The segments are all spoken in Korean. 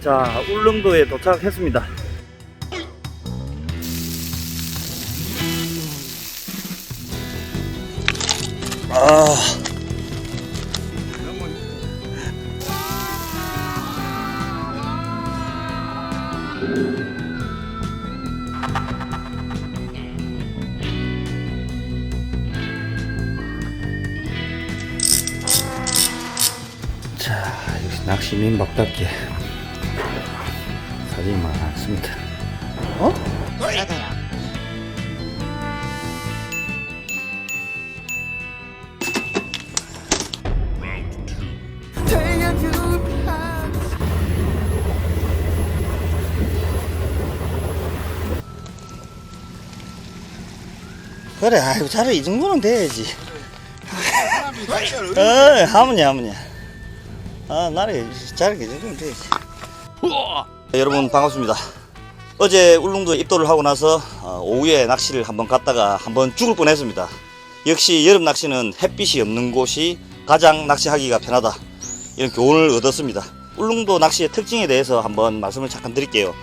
자, 울릉도에 도착했습니다. 아. 자, 역시 낚시 민박답게 사진이 많습니다. 어? 그래, 아이고, 자를 이 정도는 돼야지. 어, 하모니, 하모니. 아, 나를 이 정도는 돼야지. 네, 여러분, 반갑습니다. 어제 울릉도에 입도를 하고 나서 어, 오후에 낚시를 한번 갔다가 한번 죽을 뻔했습니다. 역시 여름 낚시는 햇빛이 없는 곳이 가장 낚시하기가 편하다. 이런 교훈을 얻었습니다. 울릉도 낚시의 특징에 대해서 한번 말씀을 잠깐 드릴게요.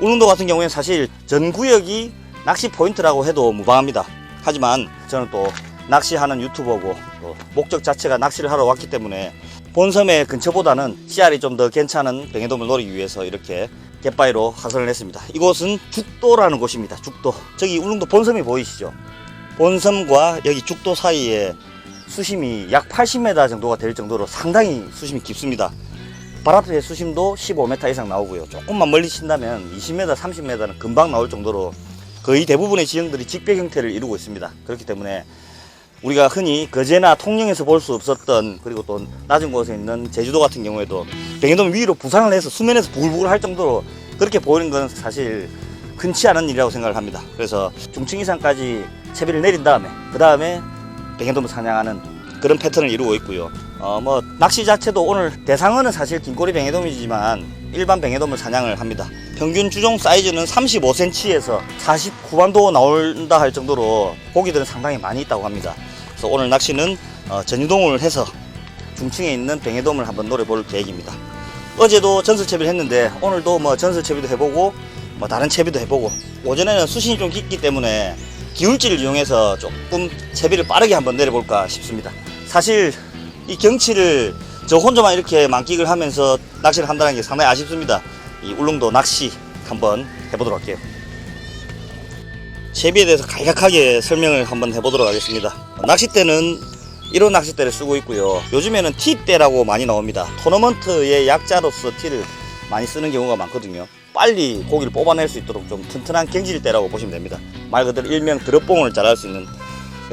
울릉도 같은 경우에는 사실 전 구역이 낚시 포인트라고 해도 무방합니다. 하지만 저는 또 낚시하는 유튜버고 또 목적 자체가 낚시를 하러 왔기 때문에 본섬의 근처보다는 씨알이 좀 더 괜찮은 병해돔을 노리기 위해서 이렇게 갯바위로 하선을 했습니다. 이곳은 죽도라는 곳입니다. 죽도. 저기 울릉도 본섬이 보이시죠? 본섬과 여기 죽도 사이에 수심이 약 80m 정도가 될 정도로 상당히 수심이 깊습니다. 바람의 수심도 15m 이상 나오고요. 조금만 멀리 친다면 20m, 30m는 금방 나올 정도로 거의 대부분의 지형들이 직벽 형태를 이루고 있습니다. 그렇기 때문에 우리가 흔히 거제나 통영에서 볼 수 없었던 그리고 또 낮은 곳에 있는 제주도 같은 경우에도 병해돔 위로 부상을 해서 수면에서 부글부글 할 정도로 그렇게 보이는 건 사실 흔치 않은 일이라고 생각을 합니다. 그래서 중층 이상까지 채비를 내린 다음에 그 다음에 병해돔을 사냥하는 그런 패턴을 이루고 있고요. 어, 뭐 낚시 자체도 오늘 대상어는 사실 긴꼬리 병해돔이지만 일반 병해돔을 사냥을 합니다. 평균 주종 사이즈는 35cm에서 40 후반도 나온다 할 정도로 고기들은 상당히 많이 있다고 합니다. 그래서 오늘 낚시는 어, 전유동을 해서 중층에 있는 병해돔을 한번 노려볼 계획입니다. 어제도 전설 채비를 했는데 오늘도 뭐 전설 채비도 해보고 뭐 다른 채비도 해보고 오전에는 수심이 좀 깊기 때문에 기울지를 이용해서 조금 채비를 빠르게 한번 내려볼까 싶습니다. 사실 이 경치를 저 혼자만 이렇게 만끽을 하면서 낚시를 한다는 게 상당히 아쉽습니다. 이 울릉도 낚시 한번 해보도록 할게요. 채비에 대해서 간략하게 설명을 한번 해보도록 하겠습니다. 낚싯대는 이런 낚싯대를 쓰고 있고요. 요즘에는 T대라고 많이 나옵니다. 토너먼트의 약자로서 T를 많이 쓰는 경우가 많거든요. 빨리 고기를 뽑아낼 수 있도록 좀 튼튼한 경질대라고 보시면 됩니다. 말 그대로 일명 드롭봉을 잘할 수 있는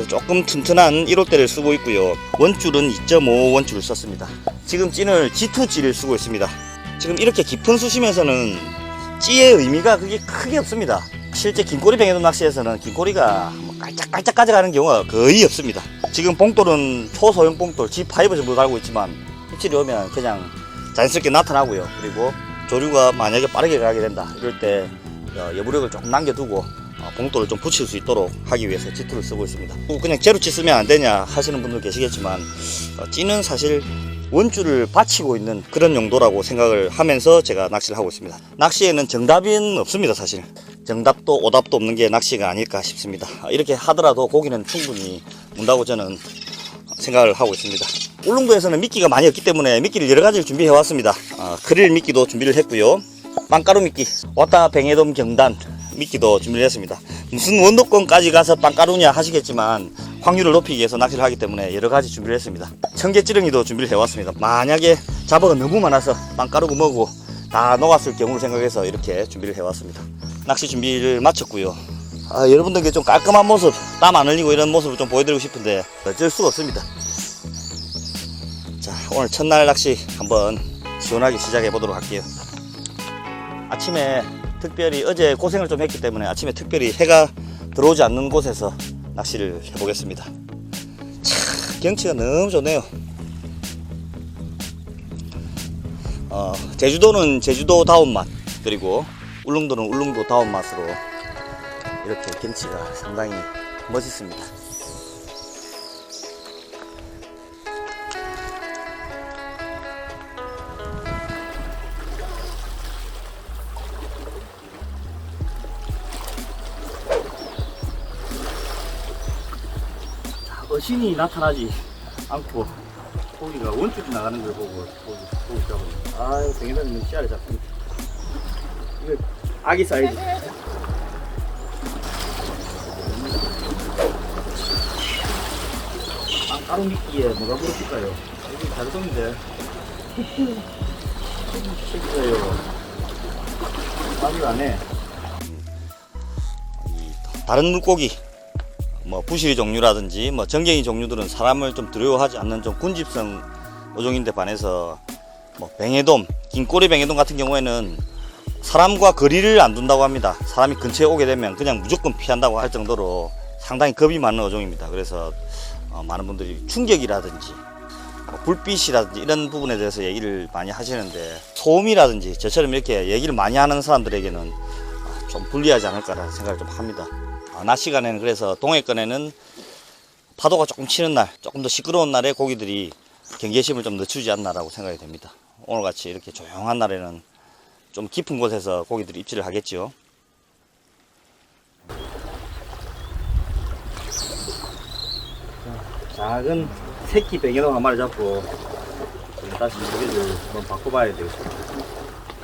조금 튼튼한 1호대를 쓰고 있고요. 원줄은 2.5 원줄을 썼습니다. 지금 찌는 G2찌를 쓰고 있습니다. 지금 이렇게 깊은 수심에서는 찌의 의미가 그게 크게 없습니다. 실제 긴꼬리 병해돔 낚시에서는 긴꼬리가 뭐 깔짝깔짝 가져가는 경우가 거의 없습니다. 지금 봉돌은 초소형 봉돌 G5 정도 달고 있지만 입질이 오면 그냥 자연스럽게 나타나고요. 그리고 조류가 만약에 빠르게 가게 된다 이럴 때 어, 여부력을 조금 남겨두고 어, 봉돌을 좀 붙일 수 있도록 하기 위해서 G2를 쓰고 있습니다. 어, 그냥 제로 치 쓰면 안 되냐 하시는 분들 계시겠지만 어, 찌는 사실 원줄을 받치고 있는 그런 용도라고 생각을 하면서 제가 낚시를 하고 있습니다. 낚시에는 정답은 없습니다, 사실. 정답도 오답도 없는 게 낚시가 아닐까 싶습니다. 이렇게 하더라도 고기는 충분히 문다고 저는 생각을 하고 있습니다. 울릉도에서는 미끼가 많이 없기 때문에 미끼를 여러 가지를 준비해 왔습니다. 어, 크릴 미끼도 준비를 했고요. 빵가루 미끼, 왔다 뱅에돔 경단 미끼도 준비를 했습니다. 무슨 원도권까지 가서 빵가루냐 하시겠지만 확률을 높이기 위해서 낚시를 하기 때문에 여러 가지 준비를 했습니다. 청개찌렁이도 준비를 해왔습니다. 만약에 잡어가 너무 많아서 빵가루고 뭐고 다 녹았을 경우를 생각해서 이렇게 준비를 해왔습니다. 낚시 준비를 마쳤고요. 아, 여러분들께 좀 깔끔한 모습, 땀 안 흘리고 이런 모습을 좀 보여드리고 싶은데 어쩔 수가 없습니다. 자, 오늘 첫날 낚시 한번 시원하게 시작해 보도록 할게요. 아침에 특별히 어제 고생을 좀 했기 때문에 아침에 특별히 해가 들어오지 않는 곳에서 낚시를 해보겠습니다. 참, 경치가 너무 좋네요. 어, 제주도는 제주도다운 맛, 그리고 울릉도는 울릉도다운 맛으로 이렇게 경치가 상당히 멋있습니다. 신이 나타나지 않고 고기가 원줄이 나가는 걸 보고 고기, 고기 잡으면 아유 뱅이다리는 씨알이 잡힙니다. 이거 아기 사이즈. 아, 따로 미끼에 뭐가 부럽을까요? 여기 자르던데. 새끼가요. 말을 안해 다른 물고기 뭐 부시리 종류라든지 뭐 정갱이 종류들은 사람을 좀 두려워하지 않는 좀 군집성 어종인데 반해서 뭐 뱅에돔, 긴꼬리 뱅에돔 같은 경우에는 사람과 거리를 안 둔다고 합니다. 사람이 근처에 오게 되면 그냥 무조건 피한다고 할 정도로 상당히 겁이 많은 어종입니다. 그래서 어, 많은 분들이 충격이라든지 뭐 불빛이라든지 이런 부분에 대해서 얘기를 많이 하시는데 소음이라든지 저처럼 이렇게 얘기를 많이 하는 사람들에게는 아, 좀 불리하지 않을까라는 생각을 좀 합니다. 아, 낮 시간에는 그래서 동해권에는 파도가 조금 치는 날, 조금 더 시끄러운 날에 고기들이 경계심을 좀 늦추지 않나라고 생각이 됩니다. 오늘 같이 이렇게 조용한 날에는 좀 깊은 곳에서 고기들이 입질을 하겠죠. 작은 새끼 뱅에돔 한 마리 잡고 다시 무게를 한번 바꿔봐야 되겠죠.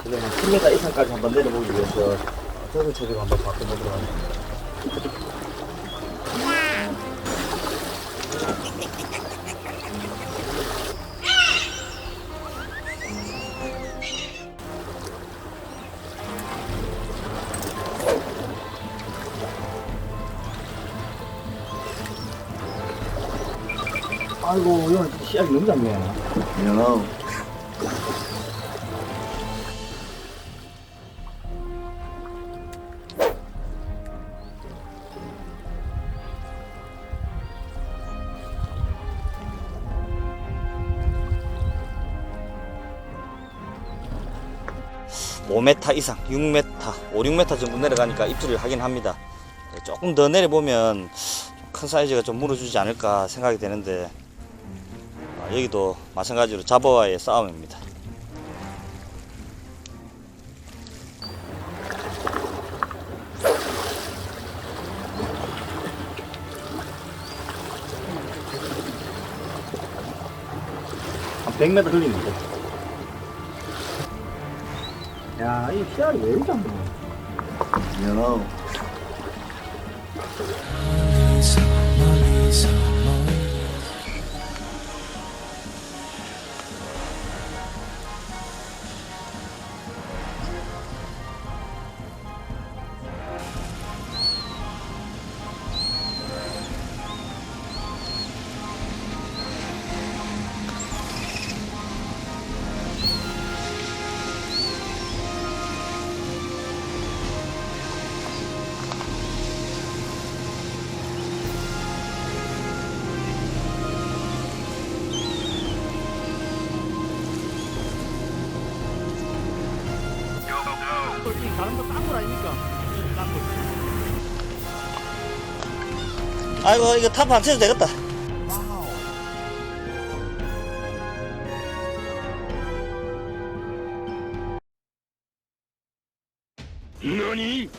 그러면 10m 이상까지 한번 내려보기 위해서 저를 처리를 한번 바꿔보도록 하겠습니다. 아이고, 이거 씨앗이 너무 작네. 야. 오메타 이상, 6m, 5, 6m 정도 내려가니까 입질을 하긴 합니다. 네, 조금 더 내려보면 큰 사이즈가 좀 물어주지 않을까 생각이 되는데 아, 여기도 마찬가지로 잡어와의 싸움입니다. 한 100m 흘리는데. 야, 이 씨알이 왜 이렇게 안? 야. 다 아이고 이거 탑 안 쳐도 되겠다. 너니?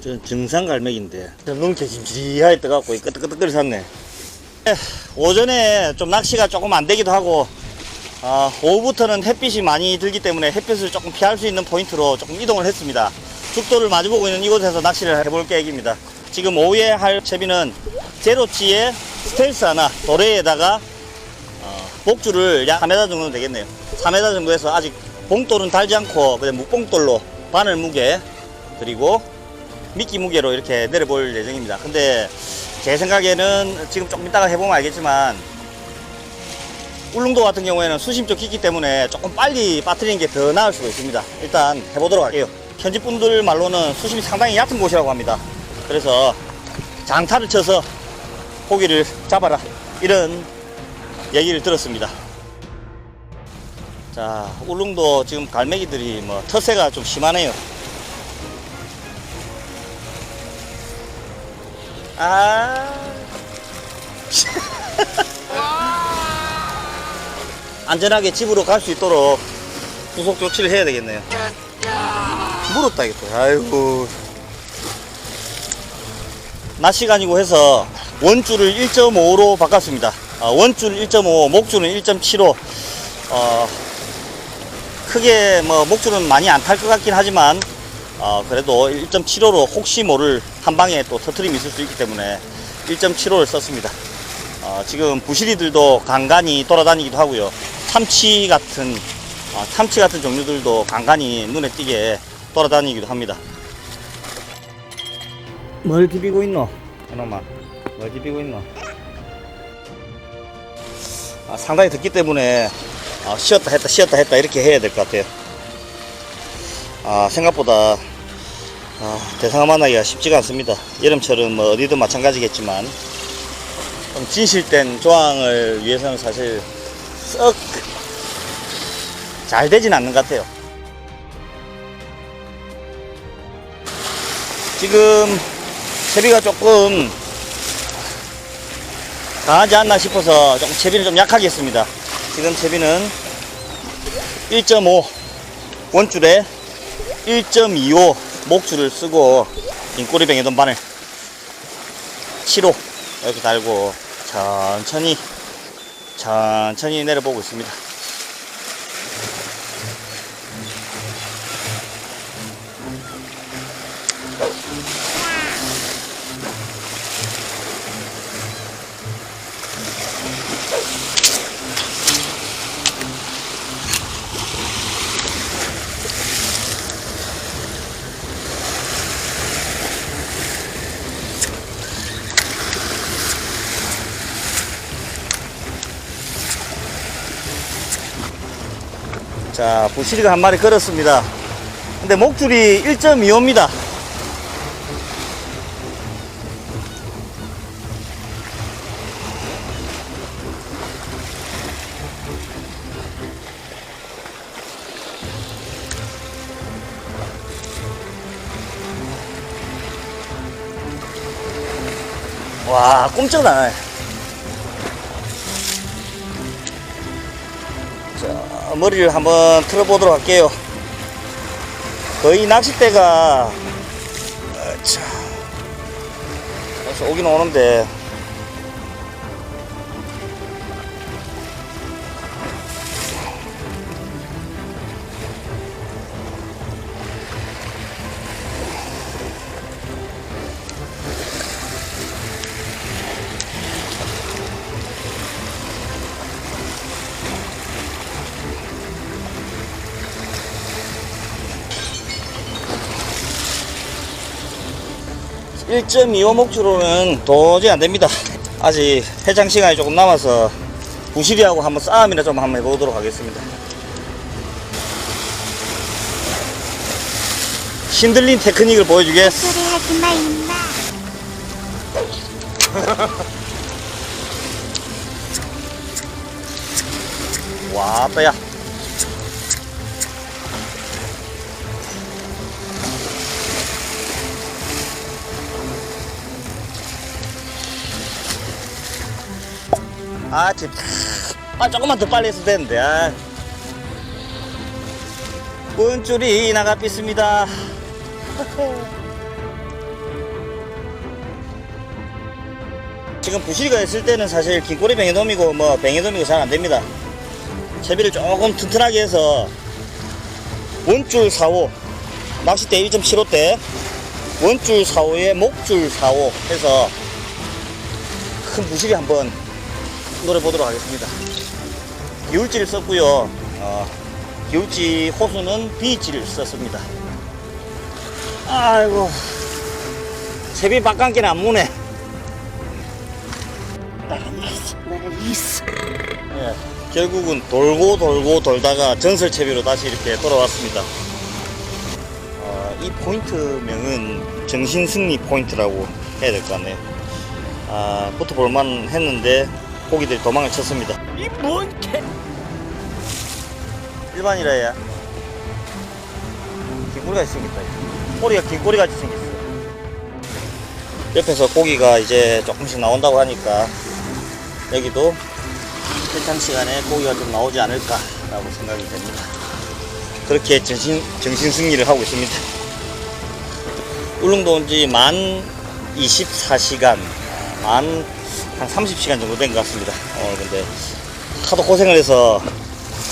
저 정상 갈매기인데 너무 개짐지하게 떠갖고 끄떡끄떡거리 샀네. 에, 오전에 좀 낚시가 조금 안 되기도 하고 아, 오후부터는 햇빛이 많이 들기 때문에 햇빛을 조금 피할 수 있는 포인트로 조금 이동을 했습니다. 죽도를 마주보고 있는 이곳에서 낚시를 해볼 계획입니다. 지금 오후에 할 채비는 제로치의 스텔스 하나 도래에다가 어, 목줄을 약 4m 정도 되겠네요. 4m 정도에서 아직 봉돌은 달지 않고 그냥 묵봉돌로 바늘 무게 그리고 미끼 무게로 이렇게 내려볼 예정입니다. 근데 제 생각에는 지금 조금 이따가 해보면 알겠지만 울릉도 같은 경우에는 수심 좀 깊기 때문에 조금 빨리 빠뜨리는 게 더 나을 수가 있습니다. 일단 해보도록 할게요. 현지 분들 말로는 수심이 상당히 얕은 곳이라고 합니다. 그래서 장타를 쳐서 고기를 잡아라 이런 얘기를 들었습니다. 자, 울릉도 지금 갈매기들이 뭐 텃세가 좀 심하네요. 아. 안전하게 집으로 갈 수 있도록 구속 조치를 해야 되겠네요. 물었다 이것도. 아이고. 낮 시간이고 해서 원줄을 1.5로 바꿨습니다. 아, 원줄 1.5, 목줄은 1.75. 어, 크게 뭐 목줄은 많이 안 탈 것 같긴 하지만 어, 그래도 1.75로 혹시 모를 한 방에 또 터트림이 있을 수 있기 때문에 1.75를 썼습니다. 어, 지금 부시리들도 간간히 돌아다니기도 하고요. 참치 같은 어, 참치 같은 종류들도 간간히 눈에 띄게 돌아다니기도 합니다. 뭘 비비고 있노? 이놈아, 뭘 비비고 있노? 아, 상당히 덥기 때문에 아, 쉬었다 했다 쉬었다 했다 이렇게 해야 될 것 같아요. 아, 생각보다 아, 대상어 만나기가 쉽지가 않습니다. 여름철은 뭐 어디든 마찬가지겠지만 좀 진실된 조항을 위해서는 사실 썩 잘 되진 않는 것 같아요. 지금 채비가 조금 강하지 않나 싶어서 조금 채비를 좀 약하게 했습니다. 지금 채비는 1.5 원줄에 1.25 목줄을 쓰고 인꼬리 뱅에돈 바늘 7호 이렇게 달고 천천히 천천히 내려보고 있습니다. 자, 부시리가 한 마리 걸었습니다. 근데 목줄이 1.25입니다. 와, 꼼짝 나네. 머리를 한번 틀어보도록 할게요. 거의 낚싯대가, 어, 자, 여기서 오긴 오는데, (1.25) 목줄로는 도저히 안 됩니다. 아직 해장 시간이 조금 남아서 부시리하고 한번 싸움이나 좀 한번 해보도록 하겠습니다. 신들린 테크닉을 보여주겠. 소리 하지 마, 임마. 와, 빼야. 아, 집. 아, 조금만 더 빨리 했어도 되는데, 아. 문줄이 나가 삐습니다. 지금 부시리가 있을 때는 사실 긴꼬리 뱅에돔이고 뭐 뱅에돔이고 잘 안 됩니다. 채비를 조금 튼튼하게 해서 원줄 4호 낚싯대 1.75대 원줄 4호에 목줄 4호 해서 큰 부실이 한번 노려 보도록 하겠습니다. 기울지를 썼고요. 어, 기울지 호수는 B지를 썼습니다. 아이고. 채비 바깥기는 안 무네. 예, 결국은 돌고 돌고 돌다가 전설 채비로 다시 이렇게 돌아왔습니다. 어, 이 포인트명은 정신승리 포인트라고 해야 될 것 같네요. 아, 붙어볼만 했는데 고기들이 도망을 쳤습니다. 이뭔 개? 일반이라 해야 긴꼬리가 생겼다. 꼬리가 긴꼬리 같이 생겼어. 옆에서 고기가 이제 조금씩 나온다고 하니까 여기도 해장 시간에 고기가 좀 나오지 않을까라고 생각이 됩니다. 그렇게 정신, 정신 승리를 하고 있습니다. 울릉도 온 지 만 24시간 만, 한 30시간 정도 된 것 같습니다. 어, 근데 하도 고생을 해서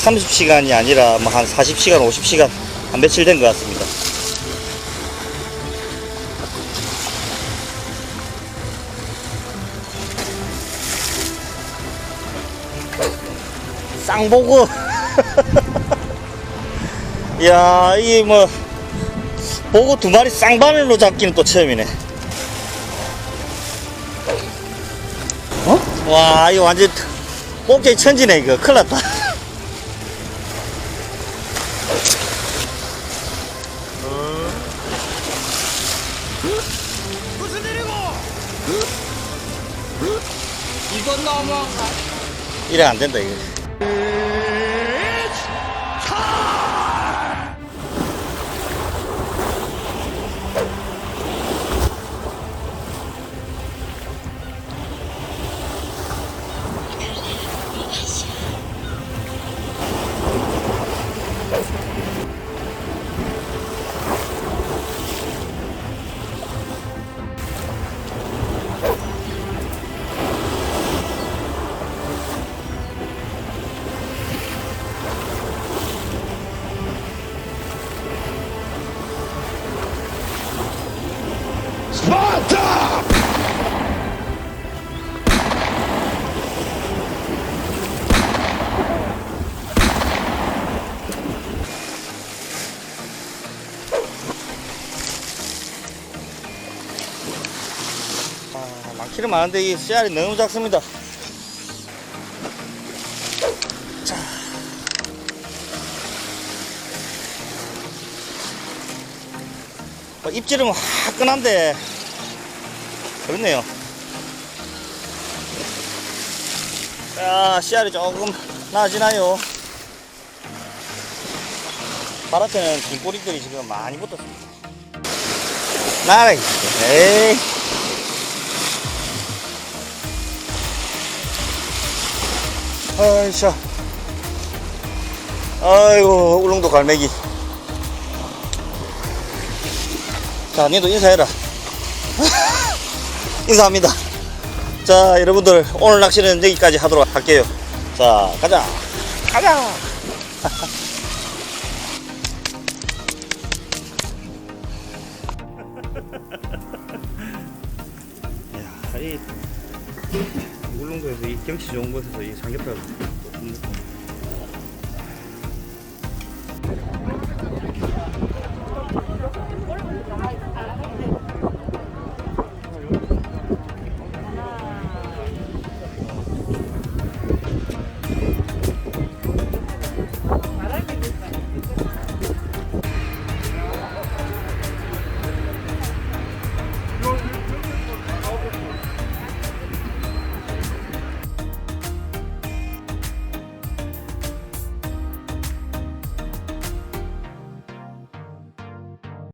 30시간이 아니라 뭐 한 40시간, 50시간, 한 며칠 된 것 같습니다. 쌍보고. 야, 이게 뭐, 보고 두 마리 쌍바늘로 잡기는 또 처음이네. 와, 이거 완전 뽑기 천지네, 이거. 큰일 났다. 무슨 일이고? 이건 너무한 거 이래 안 된다, 이거. 많기는 많은데 이 씨알이 너무 작습니다. 자. 어, 입질은 화끈한데 그렇네요. 자, 씨알이 조금 나아지나요? 바람에는 긴 꼬리들이 지금 많이 붙었습니다. 나라, 에이. 아이샤. 아이고, 울릉도 갈매기. 자, 니도 인사해라. 인사합니다. 자, 여러분들, 오늘 낚시는 여기까지 하도록 할게요. 자, 가자. 가자. 경치 좋은 곳에서 이 삼겹살.